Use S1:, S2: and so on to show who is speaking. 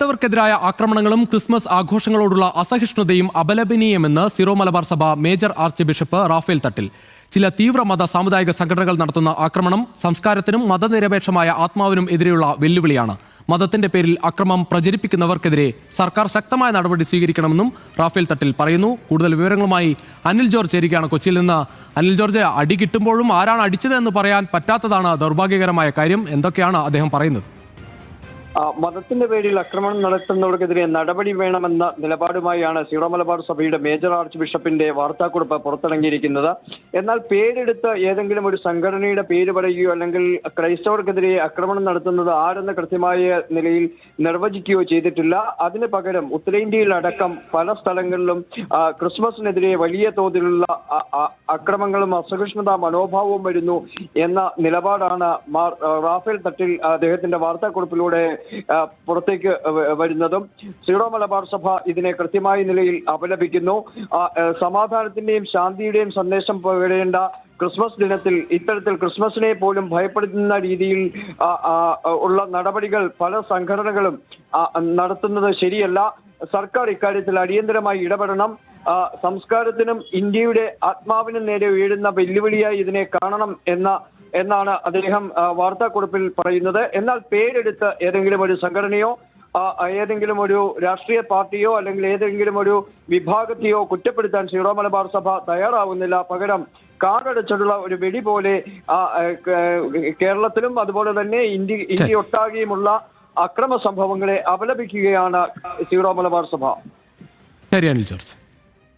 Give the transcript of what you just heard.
S1: ക്രൈസ്തവർക്കെതിരായ ആക്രമണങ്ങളും ക്രിസ്മസ് ആഘോഷങ്ങളോടുള്ള അസഹിഷ്ണുതയും അപലപനീയമെന്ന് സിറോ മലബാർ സഭ major archbishop Rafale Thattil. ചില തീവ്രമത സാമുദായിക സംഘടനകൾ നടത്തുന്ന ആക്രമണം സംസ്കാരത്തിനും മതനിരപേക്ഷമായ ആത്മാവിനും എതിരെയുള്ള വെല്ലുവിളിയാണ്. മതത്തിന്റെ പേരിൽ അക്രമം പ്രചരിപ്പിക്കുന്നവർക്കെതിരെ സർക്കാർ ശക്തമായ നടപടി സ്വീകരിക്കണമെന്നും റാഫേൽ തട്ടിൽ പറയുന്നു. കൂടുതൽ വിവരങ്ങളുമായി അനിൽ ജോർജ് ചേരുകയാണ് കൊച്ചിയിൽ നിന്ന്. അനിൽ ജോർജ് അടി കിട്ടുമ്പോഴും ആരാണ് അടിച്ചത് എന്ന് പറയാൻ പറ്റാത്തതാണ് ദൗർഭാഗ്യകരമായ കാര്യം. എന്തൊക്കെയാണ് അദ്ദേഹം പറയുന്നത്?
S2: മതത്തിന്റെ പേരിൽ ആക്രമണം നടത്തുന്നവർക്കെതിരെ നടപടി വേണമെന്ന നിലപാടുമായാണ് സീറോ മലബാർ സഭയുടെ മേജർ ആർച്ച് ബിഷപ്പിന്റെ വാർത്താക്കുറിപ്പ് പുറത്തിറങ്ങിയിരിക്കുന്നത്. എന്നാൽ പേരെടുത്ത് ഏതെങ്കിലും ഒരു സംഘടനയുടെ പേര് പറയുകയോ അല്ലെങ്കിൽ ക്രൈസ്തവർക്കെതിരെ ആക്രമണം നടത്തുന്നത് ആരെന്ന് കൃത്യമായ നിലയിൽ നിർവചിക്കുകയോ ചെയ്തിട്ടില്ല. അതിന് പകരം ഉത്തരേന്ത്യയിലടക്കം പല സ്ഥലങ്ങളിലും ക്രിസ്മസിനെതിരെ വലിയ തോതിലുള്ള അക്രമങ്ങളും അസഹിഷ്ണുത മനോഭാവവും വരുന്നു എന്ന നിലപാടാണ് റാഫേൽ തട്ടിൽ അദ്ദേഹത്തിന്റെ വാർത്താക്കുറിപ്പിലൂടെ പുറത്തേക്ക് വരുന്നതും. സീറോ മലബാർ സഭ ഇതിനെ കൃത്യമായ നിലയിൽ അപലപിക്കുന്നു. സമാധാനത്തിന്റെയും ശാന്തിയുടെയും സന്ദേശം പകരേണ്ട ക്രിസ്മസ് ദിനത്തിൽ ഇത്തരത്തിൽ ക്രിസ്മസിനെ പോലും ഭയപ്പെടുത്തുന്ന രീതിയിൽ ഉള്ള നടപടികൾ പല സംഘടനകളും നടത്തുന്നത് ശരിയല്ല. സർക്കാർ ഇക്കാര്യത്തിൽ അടിയന്തരമായി ഇടപെടണം. സംസ്കാരത്തിനും ഇന്ത്യയുടെ ആത്മാവിനും നേരെ ഉയരുന്ന വെല്ലുവിളിയായി ഇതിനെ കാണണം എന്ന എന്നാണ് അദ്ദേഹം വാർത്താക്കുറിപ്പിൽ പറയുന്നത്. എന്നാൽ പേരെടുത്ത് ഏതെങ്കിലും ഒരു സംഘടനയോ ഏതെങ്കിലും ഒരു രാഷ്ട്രീയ പാർട്ടിയോ അല്ലെങ്കിൽ ഏതെങ്കിലും ഒരു വിഭാഗത്തെയോ കുറ്റപ്പെടുത്താൻ സീറോ മലബാർ സഭ തയ്യാറാവുന്നില്ല. പകരം കാടടച്ചിട്ടുള്ള ഒരു വെടി പോലെ കേരളത്തിലും അതുപോലെ തന്നെ ഇന്ത്യ ഇന്ത്യ ഒട്ടാകെയുമുള്ള അക്രമ സംഭവങ്ങളെ അപലപിക്കുകയാണ് സീറോ മലബാർ സഭ.
S1: ശരി അനിൽ ജോർജ്.